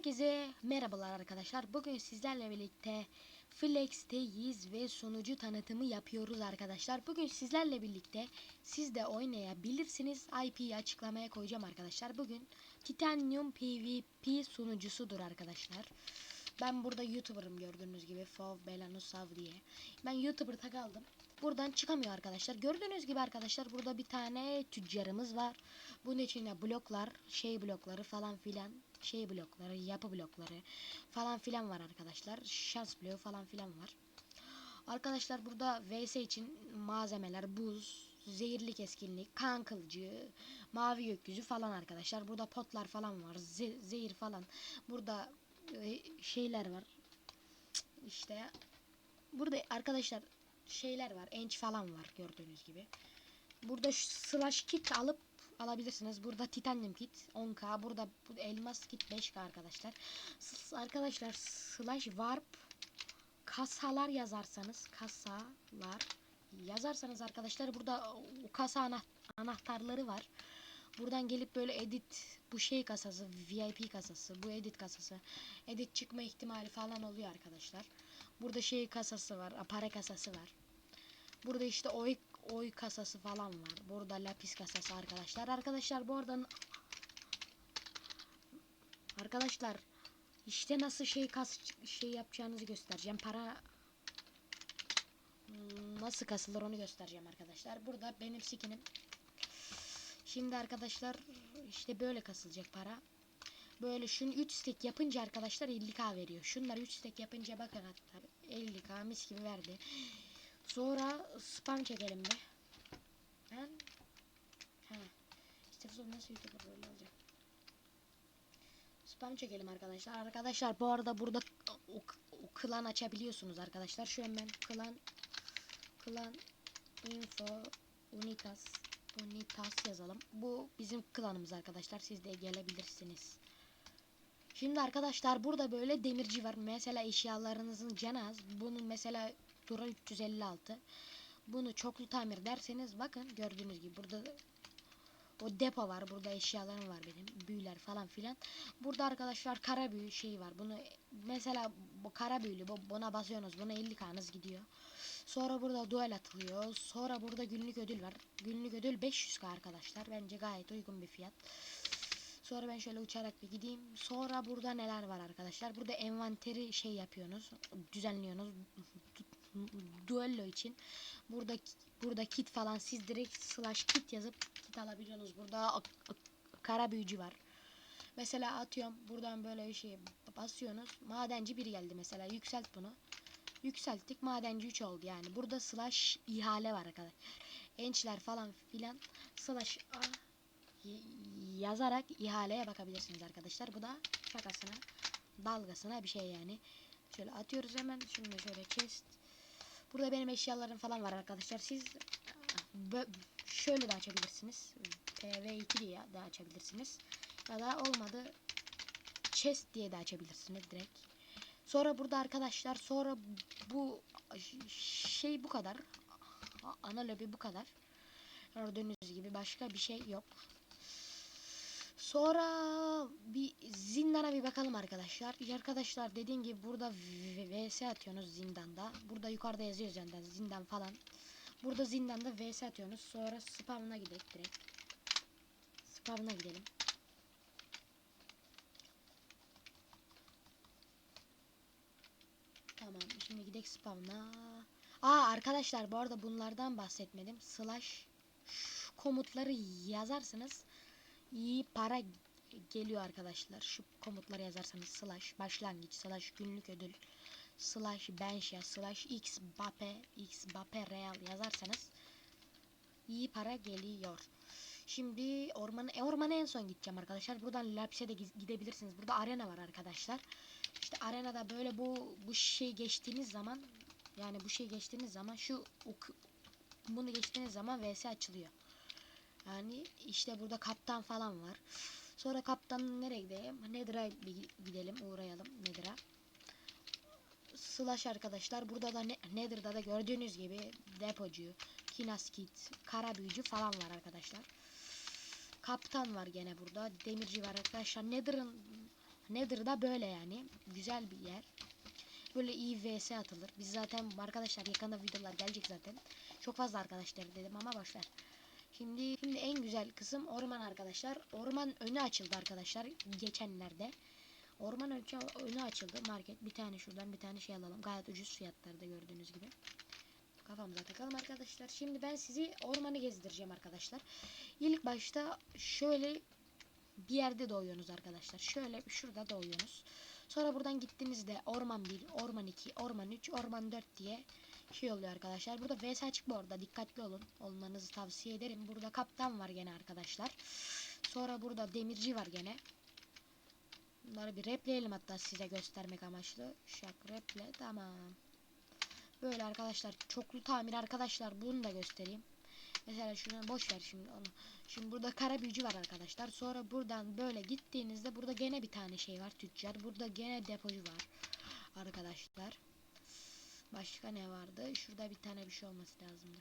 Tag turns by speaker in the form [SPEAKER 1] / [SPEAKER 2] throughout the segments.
[SPEAKER 1] Herkese merhabalar arkadaşlar. Bugün sizlerle birlikte Flex'teyiz ve sunucu tanıtımı yapıyoruz arkadaşlar. Bugün sizlerle birlikte siz de oynayabilirsiniz. IP'yi açıklamaya koyacağım arkadaşlar. Bugün Titanium PvP sunucusudur arkadaşlar. Ben burada YouTuber'ım gördüğünüz gibi Fov Belanusav diye. Ben YouTuber tag aldım. Buradan çıkamıyor arkadaşlar. Gördüğünüz gibi arkadaşlar burada bir tane tüccarımız var. Bunun içinde bloklar, şey blokları falan filan, şey blokları, yapı blokları falan filan var arkadaşlar. Şans bloğu falan filan var. Arkadaşlar burada VS için malzemeler buz, zehirli keskinlik, kan kılıcı, mavi gökyüzü falan arkadaşlar. Burada potlar falan var. ze- zehir falan. Burada e, şeyler var. İşte burada arkadaşlar şeyler var. Enç falan var gördüğünüz gibi. Burada şu slash kit alıp alabilirsiniz. Burada titanium kit 10k. Burada bu elmas kit 5k arkadaşlar. S- arkadaşlar slash warp kasalar yazarsanız kasalar yazarsanız arkadaşlar burada o kasa ana- anahtarları var. Buradan gelip böyle edit bu şey kasası VIP kasası bu edit kasası edit çıkma ihtimali falan oluyor arkadaşlar. Burada şey kasası var para kasası var. Burada işte oy oy kasası falan var. Burada lapis kasası arkadaşlar. Arkadaşlar bu arada Arkadaşlar işte nasıl şey kas şey yapacağınızı göstereceğim. Para Hmm, nasıl kasılır onu göstereceğim arkadaşlar. Burada benim skinim. Şimdi arkadaşlar işte böyle kasılacak para. Böyle şunu 3 stack yapınca arkadaşlar 50k veriyor. Şunlar 3 stack yapınca bakın hatta 50k mis gibi verdi. Sonra spam çekelim bir. Ben He. İşte sonra nasıl YouTuber böyle olacak. Spam çekelim arkadaşlar. Arkadaşlar bu arada burada o, o klan açabiliyorsunuz arkadaşlar. Şu hemen klan klan info unitas unitas yazalım. Bu bizim klanımız arkadaşlar. Siz de gelebilirsiniz. Şimdi arkadaşlar burada böyle demirci var. Mesela eşyalarınızın canı az. Bunun mesela Dura 356. Bunu çoklu tamir derseniz bakın gördüğünüz gibi burada o depo var. Burada eşyalarım var benim. Büyüler falan filan. Burada arkadaşlar kara büyü şeyi var. Bunu mesela bu kara büyülü bu, buna basıyorsunuz. Buna 50 kanız gidiyor. Sonra burada duel atılıyor. Sonra burada günlük ödül var. Günlük ödül 500k arkadaşlar. Bence gayet uygun bir fiyat. Sonra ben şöyle uçarak bir gideyim. Sonra burada neler var arkadaşlar? Burada envanteri şey yapıyorsunuz. Düzenliyorsunuz. Du- Duello için. Burada burada kit falan siz direkt slash kit yazıp kit alabiliyorsunuz. Burada kara büyücü var. Mesela atıyorum buradan böyle bir şey basıyorsunuz. Madenci biri geldi mesela. Yükselt bunu. Yükselttik. Madenci 3 oldu yani. Burada slash ihale var arkadaşlar. Ençler falan filan slash a yazarak ihaleye bakabilirsiniz arkadaşlar. Bu da şakasına dalgasına bir şey yani. Şöyle atıyoruz hemen. Şimdi şöyle chest. Burada benim eşyalarım falan var arkadaşlar. Siz şöyle de açabilirsiniz. TV2 diye de açabilirsiniz. Ya da olmadı chest diye de açabilirsiniz direkt. Sonra burada arkadaşlar sonra bu şey bu kadar. Ana lobi bu kadar. Gördüğünüz gibi başka bir şey yok. Sonra bir zindana bir bakalım arkadaşlar. Arkadaşlar dediğim gibi burada vs atıyorsunuz zindanda. Burada yukarıda yazıyor zaten zindan falan. Burada zindanda vs atıyorsunuz. Sonra spamına gidelim direkt. Spamına gidelim. Tamam şimdi gidelim spamına. Aa arkadaşlar bu arada bunlardan bahsetmedim. Slash komutları yazarsınız iyi para geliyor arkadaşlar. Şu komutları yazarsanız slash başlangıç slash günlük ödül slash benşya slash x bape x bape real yazarsanız iyi para geliyor. Şimdi ormana, e, ormana en son gideceğim arkadaşlar. Buradan Laps'e de gidebilirsiniz. Burada arena var arkadaşlar. İşte arenada böyle bu bu şey geçtiğiniz zaman yani bu şey geçtiğiniz zaman şu bunu geçtiğiniz zaman vs açılıyor. Yani işte burada kaptan falan var. Sonra kaptan nereye gidelim? Bir gidelim, uğrayalım Nether'a. Slash arkadaşlar. Burada da ne, Nether'da da gördüğünüz gibi depocu, kinaskit, kara büyücü falan var arkadaşlar. Kaptan var gene burada. Demirci var arkadaşlar. Nether'ın Nether'da böyle yani. Güzel bir yer. Böyle iyi vs atılır. Biz zaten arkadaşlar yakında videolar gelecek zaten. Çok fazla arkadaşlar dedim ama boşver. Şimdi şimdi en güzel kısım orman arkadaşlar. Orman önü açıldı arkadaşlar geçenlerde. Orman önü, açıldı market. Bir tane şuradan bir tane şey alalım. Gayet ucuz fiyatlarda gördüğünüz gibi. Kafamıza takalım arkadaşlar. Şimdi ben sizi ormanı gezdireceğim arkadaşlar. İlk başta şöyle bir yerde doğuyorsunuz arkadaşlar. Şöyle şurada doğuyorsunuz. Sonra buradan gittiğinizde orman 1, orman 2, orman 3, orman 4 diye şey oluyor arkadaşlar. Burada VS açık bu arada. Dikkatli olun. Olmanızı tavsiye ederim. Burada kaptan var gene arkadaşlar. Sonra burada demirci var gene. Bunları bir repleyelim hatta size göstermek amaçlı. Şak reple tamam. Böyle arkadaşlar çoklu tamir arkadaşlar bunu da göstereyim. Mesela şunu boş ver şimdi onu. Şimdi burada kara büyücü var arkadaşlar. Sonra buradan böyle gittiğinizde burada gene bir tane şey var tüccar. Burada gene depocu var arkadaşlar. Başka ne vardı? Şurada bir tane bir şey olması lazımdı.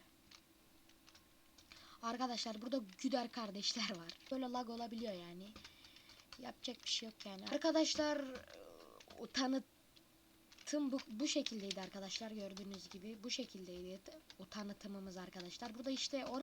[SPEAKER 1] Arkadaşlar burada Güder kardeşler var. Böyle lag olabiliyor yani. Yapacak bir şey yok yani. Arkadaşlar tanıtım bu, bu şekildeydi arkadaşlar gördüğünüz gibi. Bu şekildeydi o tanıtımımız arkadaşlar. Burada işte